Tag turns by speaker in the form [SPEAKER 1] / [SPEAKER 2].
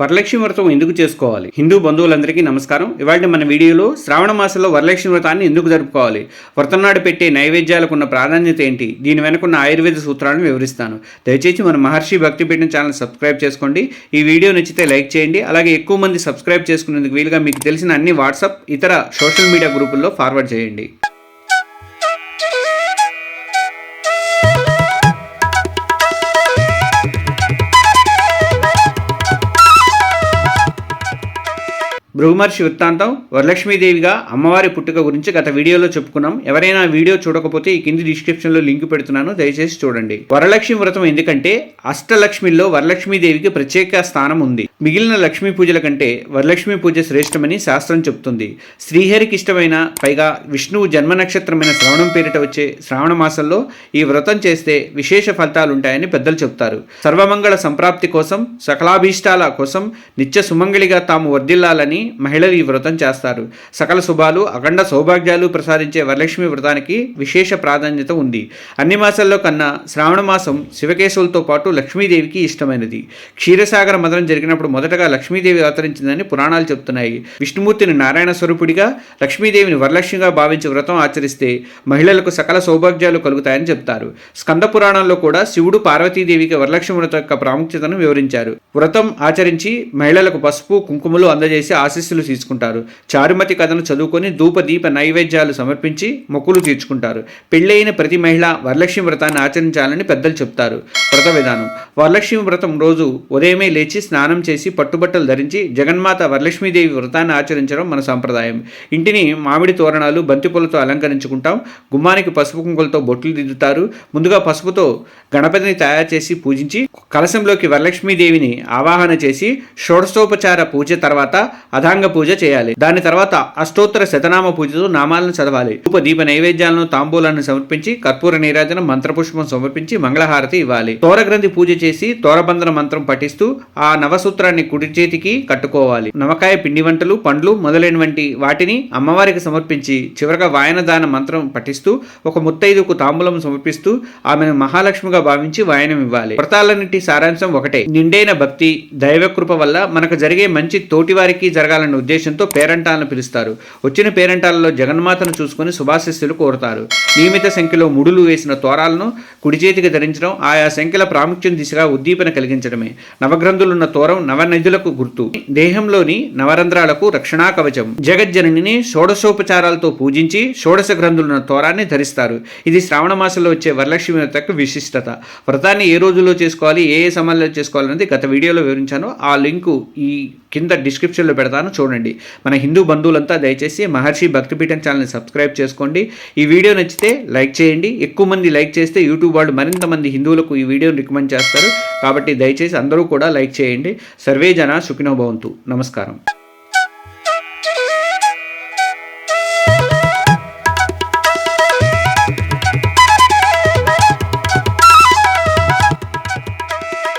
[SPEAKER 1] వరలక్ష్మి వ్రతం ఎందుకు చేసుకోవాలి? హిందూ బంధువులందరికీ నమస్కారం. ఇవాళ మన వీడియోలో శ్రావణ మాసంలో వరలక్ష్మి వ్రతాన్ని ఎందుకు జరుపుకోవాలి? వ్రతం నాడు పెట్టే నైవేద్యాలకు ఉన్న ప్రాధాన్యత ఏంటి? దీని వెనుకున్న ఆయుర్వేద సూత్రాలను వివరిస్తాను. దయచేసి మన మహర్షి భక్తి పీఠం ఛానల్ సబ్స్క్రైబ్ చేసుకోండి. ఈ వీడియో నచ్చితే లైక్ చేయండి. అలాగే ఎక్కువ మంది సబ్స్క్రైబ్ చేసుకునేందుకు వీలుగా మీకు తెలిసిన అన్ని వాట్సాప్ ఇతర సోషల్ మీడియా గ్రూపుల్లో ఫార్వర్డ్ చేయండి. భృగుమర్షి వృత్తాంతం వరలక్ష్మీదేవిగా అమ్మవారి పుట్టుక గురించి గత వీడియోలో చెప్పుకున్నాం. ఎవరైనా వీడియో చూడకపోతే ఈ కింది డిస్క్రిప్షన్లో లింక్ పెడుతున్నాను. దయచేసి చూడండి. వరలక్ష్మి వ్రతం ఎందుకంటే అష్టలక్ష్మిలో వరలక్ష్మీదేవికి ప్రత్యేక స్థానం ఉంది. మిగిలిన లక్ష్మీ పూజల కంటే వరలక్ష్మి పూజ శ్రేష్టమని శాస్త్రం చెప్తుంది. శ్రీహరికి ఇష్టమైన పైగా విష్ణువు జన్మ నక్షత్రమైన శ్రవణం పేరిట వచ్చే శ్రావణ మాసంలో ఈ వ్రతం చేస్తే విశేష ఫలితాలు ఉంటాయని పెద్దలు చెప్తారు. సర్వమంగళ సంప్రాప్తి కోసం సకలాభీష్టాల కోసం నిత్య సుమంగళిగా తాము వర్ధిల్లాలని మహిళలు ఈ వ్రతం చేస్తారు. సకల శుభాలు అఖండ సౌభాగ్యాలు ప్రసాదించే వరలక్ష్మి వ్రతానికి విశేష ప్రాధాన్యత ఉంది. అన్ని మాసాల్లో కన్నా శ్రావణ మాసం శివకేశవులతో పాటు లక్ష్మీదేవికి ఇష్టమైనది. క్షీరసాగర మదనం జరిగినప్పుడు మొదటగా లక్ష్మీదేవి అవతరించిందని పురాణాలు చెప్తున్నాయి విష్ణుమూర్తిని నారాయణ స్వరూపుడిగా లక్ష్మీదేవిని వరలక్ష్మిగా భావించి వ్రతం ఆచరిస్తే మహిళలకు సకల సౌభాగ్యాలు కలుగుతాయని చెప్తారు స్కంద పురాణంలో కూడా శివుడు పార్వతీదేవికి వరలక్ష్మి వ్రతం యొక్క ప్రాముఖ్యతను వివరించారు. వ్రతం ఆచరించి మహిళలకు పసుపు కుంకుమలు అందజేసి ఆశీస్సులు తీసుకుంటారు. చారుమతి కథను చదువుకొని ధూప దీప నైవేద్యాలు సమర్పించి మొక్కులు తీర్చుకుంటారు. పెళ్ళైన ప్రతి మహిళ వరలక్ష్మి వ్రతాన్ని ఆచరించాలని పెద్దలు చెప్తారు. వ్రత విధానం. వరలక్ష్మి వ్రతం రోజు ఉదయమే లేచి స్నానం చేసి పట్టుబట్టలు ధరించి జగన్మాత వరలక్ష్మీదేవి వ్రతాన్ని ఆచరించడం మన సంప్రదాయం. ఇంటిని మామిడి తోరణాలు బంతిపూలతో అలంకరించుకుంటాం. గుమ్మానికి పసుపు కుంకులతో బొట్లు దిద్దుతారు. ముందుగా పసుపుతో గణపతిని తయారు చేసి పూజించి కలశంలోకి వరలక్ష్మీదేవిని ఆవాహన చేసి షోడశోపచార పూజ తర్వాత అధాంగ పూజ చేయాలి. దాని తర్వాత అష్టోత్తర శతనామ పూజతో నామాలను చదవాలి. ధూప దీప నైవేద్యాలను తాంబూలాన్ని సమర్పించి కర్పూర నీరాజనం మంత్రపుష్పం సమర్పించి మంగళహారతి ఇవ్వాలి. తోరగ్రంథి పూజ చేసి తోరబంధన మంత్రం పఠిస్తూ ఆ నవసూత్రాన్ని కుడి చేతికి కట్టుకోవాలి. నవకాయ పిండి వంటలు పండ్లు మొదలైనవంటి వాటిని అమ్మవారికి సమర్పించి చివరగా వాయనదాన మంత్రం పఠిస్తూ ఒక ముత్తైదుకు తాంబూలం సమర్పిస్తూ ఆమెను మహాలక్ష్మిగా భావించి వాయనం ఇవ్వాలి. వ్రతాలన్నింటి సారాంశం ఒకటే. నిండైన భక్తి దైవకృప వల్ల మనకు జరిగే మంచి తోటివారికి జరగాలన్న ఉద్దేశంతో పేరంటాలను పిలుస్తారు. వచ్చిన పేరంటాలలో జగన్మాతను చూసుకుని శుభాశిస్సులు కోరుతారు. నియమిత సంఖ్యలో ముడులు వేసిన తోరాలను కుడి చేతికి ధరించడం ఆయా సంఖ్యల ప్రాముఖ్యం దిశగా ఉద్దీపన కలిగించడమే. నవగ్రంథులున్న తోరం నవనదులకు గుర్తు. దేహంలోని నవరంధ్రాలకు రక్షణా కవచం. జగజ్జననిని షోడశోపచారాలతో పూజించి షోడశ గ్రంథులున్న తోరాన్ని ధరిస్తారు. ఇది శ్రావణ మాసంలో వచ్చే వరలక్ష్మి వ్రతకు విశిష్టత. వ్రతాన్ని ఏ రోజుల్లో చేసుకోవాలి ఏ ఏ సమయంలో చేసుకోవాలనేది గత వీడియోలో వివరించాను. ఆ లింకు ఈ కింద డిస్క్రిప్షన్లో పెడతాను. చూడండి. మన హిందూ బంధువులంతా దయచేసి మహర్షి భక్తిపీఠం ఛానల్ని సబ్స్క్రైబ్ చేసుకోండి. ఈ వీడియో నచ్చితే లైక్ చేయండి. ఎక్కువ మంది లైక్ చేస్తే యూట్యూబ్ వాళ్ళు మరింత మంది హిందువులకు ఈ వీడియోని రికమెండ్ చేస్తారు. కాబట్టి దయచేసి అందరూ కూడా లైక్ చేయండి. సర్వే జన సుఖినోభవంతు నమస్కారం.